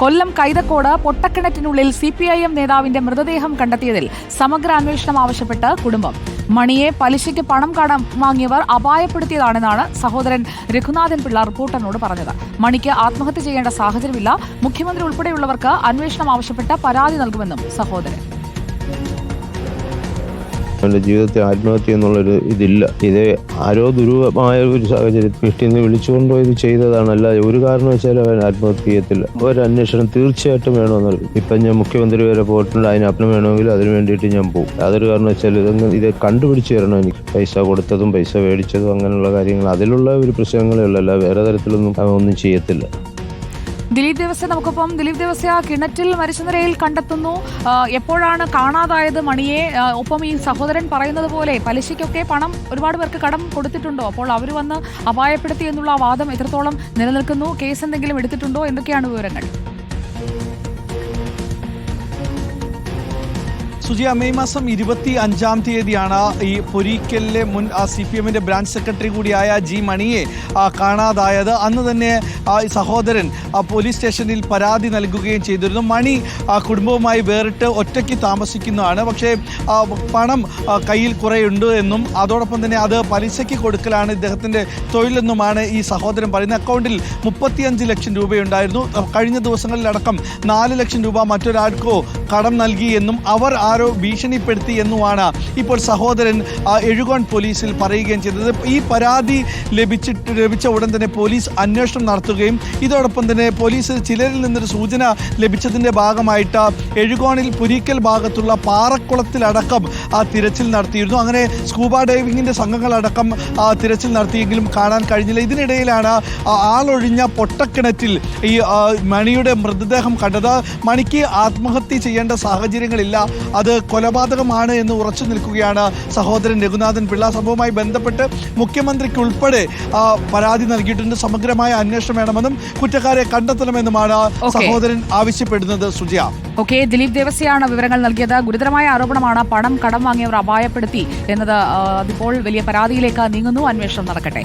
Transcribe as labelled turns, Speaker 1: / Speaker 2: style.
Speaker 1: കൊല്ലം കൈതക്കോട് പൊട്ടക്കിണറ്റിനുള്ളിൽ C P I M നേതാവിന്റെ മൃതദേഹം കണ്ടെത്തിയതിൽ സമഗ്ര അന്വേഷണം ആവശ്യപ്പെട്ട് കുടുംബം. മണിയെ പലിശയ്ക്ക് പണം കടം വാങ്ങിയവർ അപായപ്പെടുത്തിയതാണെന്നാണ് സഹോദരൻ രഘുനാഥൻ പിള്ള റിപ്പോർട്ടറിനോട് പറഞ്ഞത്. മണിക്ക് ആത്മഹത്യ ചെയ്യേണ്ട സാഹചര്യമില്ല. മുഖ്യമന്ത്രി ഉൾപ്പെടെയുള്ളവർക്ക് അന്വേഷണം ആവശ്യപ്പെട്ട് പരാതി നൽകുമെന്നും സഹോദരൻ.
Speaker 2: അവന്റെ ജീവിതത്തെ ആത്മഹത്യ എന്നുള്ളൊരു ഇതില്ല. ഇത് ആരോ ദുരൂഹമായ ഒരു സാഹചര്യം വീട്ടിൽ നിന്ന് വിളിച്ചുകൊണ്ടോ ഇത് ചെയ്തതാണ്. അല്ലാതെ ഒരു വെച്ചാൽ അവൻ ആത്മഹത്യ ചെയ്യത്തില്ല. ഒരു അന്വേഷണം തീർച്ചയായിട്ടും വേണമെന്ന് ഇപ്പം ഞാൻ മുഖ്യമന്ത്രി വരെ പോയിട്ടുണ്ട്. അതിനപ്പുറം വേണമെങ്കിൽ അതിന് വേണ്ടിയിട്ട് ഞാൻ പോകും. യാതൊരു കാരണവശാലും ഇതൊന്നും ഇത് കണ്ടുപിടിച്ച് തരണം എനിക്ക്. പൈസ കൊടുത്തതും പൈസ മേടിച്ചതും അങ്ങനെയുള്ള കാര്യങ്ങൾ. അതിലുള്ള ഒരു പ്രശ്നങ്ങളേ ഉള്ളൂ. അല്ല വേറെ തരത്തിലൊന്നും അവൻ ഒന്നും ചെയ്യത്തില്ല.
Speaker 1: ദിലീപ് ദേവസ്യ നമുക്കൊപ്പം ദിലീപ് ദേവസ്യ കിണറ്റിൽ മരിച്ച നിലയിൽ കണ്ടെത്തുന്നു എപ്പോഴാണ് കാണാതായത് മണിയെ? ഒപ്പം ഈ സഹോദരൻ പറയുന്നത് പോലെ പലിശയ്ക്കൊക്കെ പണം ഒരുപാട് പേർക്ക് കടം കൊടുത്തിട്ടുണ്ടോ? അപ്പോൾ അവർ വന്ന് അപായപ്പെടുത്തി എന്നുള്ള വാദം എത്രത്തോളം നിലനിൽക്കുന്നു? കേസ് എന്തെങ്കിലും എടുത്തിട്ടുണ്ടോ? എന്തൊക്കെയാണ് വിവരങ്ങൾ?
Speaker 3: സുജിയ മെയ് മാസം ഇരുപത്തി അഞ്ചാം തീയതിയാണ് ഈ പൊരിക്കലിലെ മുൻ സി പി എമ്മിന്റെ ബ്രാഞ്ച് സെക്രട്ടറി കൂടിയായ ജി മണിയെ ആ, കാണാതായത്. അന്ന് തന്നെ ആ, സഹോദരൻ പോലീസ് സ്റ്റേഷനിൽ പരാതി നൽകുകയും ചെയ്തിരുന്നു. മണി ആ, കുടുംബവുമായി വേറിട്ട് ഒറ്റയ്ക്ക് താമസിക്കുന്നതാണ്. പക്ഷേ പണം കയ്യിൽ കുറേയുണ്ട് എന്നും അതോടൊപ്പം തന്നെ അത് പലിശയ്ക്ക് കൊടുക്കലാണ് ഇദ്ദേഹത്തിന്റെ തൊഴിലെന്നുമാണ് ഈ സഹോദരൻ പറയുന്നത്. അക്കൗണ്ടിൽ മുപ്പത്തിയഞ്ച് ലക്ഷം രൂപയുണ്ടായിരുന്നു. കഴിഞ്ഞ ദിവസങ്ങളിലടക്കം നാല് ലക്ഷം രൂപ മറ്റൊരാൾക്കോ കടം നൽകി എന്നും അവർ ആരോ ഭീഷണിപ്പെടുത്തി എന്നുമാണ് ഇപ്പോൾ സഹോദരൻ എഴുകോൺ പോലീസിൽ പറയുകയും ചെയ്തത്. ഈ പരാതി ലഭിച്ചിട്ട് ലഭിച്ച ഉടൻ തന്നെ പോലീസ് അന്വേഷണം നടത്തുകയും ഇതോടൊപ്പം തന്നെ പോലീസ് ചിലരിൽ നിന്നൊരു സൂചന ലഭിച്ചതിന്റെ ഭാഗമായിട്ട് എഴുകോണിൽ പുരിക്കൽ ഭാഗത്തുള്ള പാറക്കുളത്തിലടക്കം ആ തിരച്ചിൽ നടത്തിയിരുന്നു. അങ്ങനെ സ്കൂബ ഡൈവിങ്ങിന്റെ സംഘങ്ങളടക്കം ആ തിരച്ചിൽ നടത്തിയെങ്കിലും കാണാൻ കഴിഞ്ഞില്ല. ഇതിനിടയിലാണ് ആളൊഴിഞ്ഞ പൊട്ടക്കിണറ്റിൽ ഈ മണിയുടെ മൃതദേഹം കണ്ടത്. മണിക്ക് ആത്മഹത്യ ചെയ്യേണ്ട സാഹചര്യങ്ങളില്ല. അത് കൊലപാതകമാണ് എന്ന് ഉറച്ചു നിൽക്കുകയാണ് സഹോദരൻ രഘുനാഥൻ പിള്ള. സംഭവവുമായി ബന്ധപ്പെട്ട് മുഖ്യമന്ത്രിക്ക് ഉൾപ്പെടെ പരാതി നൽകിയിട്ടുണ്ട്. സമഗ്രമായ അന്വേഷണം വേണമെന്നും കുറ്റക്കാരെ കണ്ടെത്തണമെന്നുമാണ്. സഹോദരൻ ആവശ്യപ്പെടുന്നത്. സുജയ.
Speaker 1: ഓക്കെ ദിലീപ് ദേവസ്യാണ് വിവരങ്ങൾ നൽകിയത്. ഗുരുതരമായ ആരോപണമാണ് പണം കടം വാങ്ങിയവർ അപായപ്പെടുത്തി എന്നത് അതിപ്പോൾ വലിയ പരാതിയിലേക്ക് നീങ്ങുന്നു. അന്വേഷണം നടക്കട്ടെ.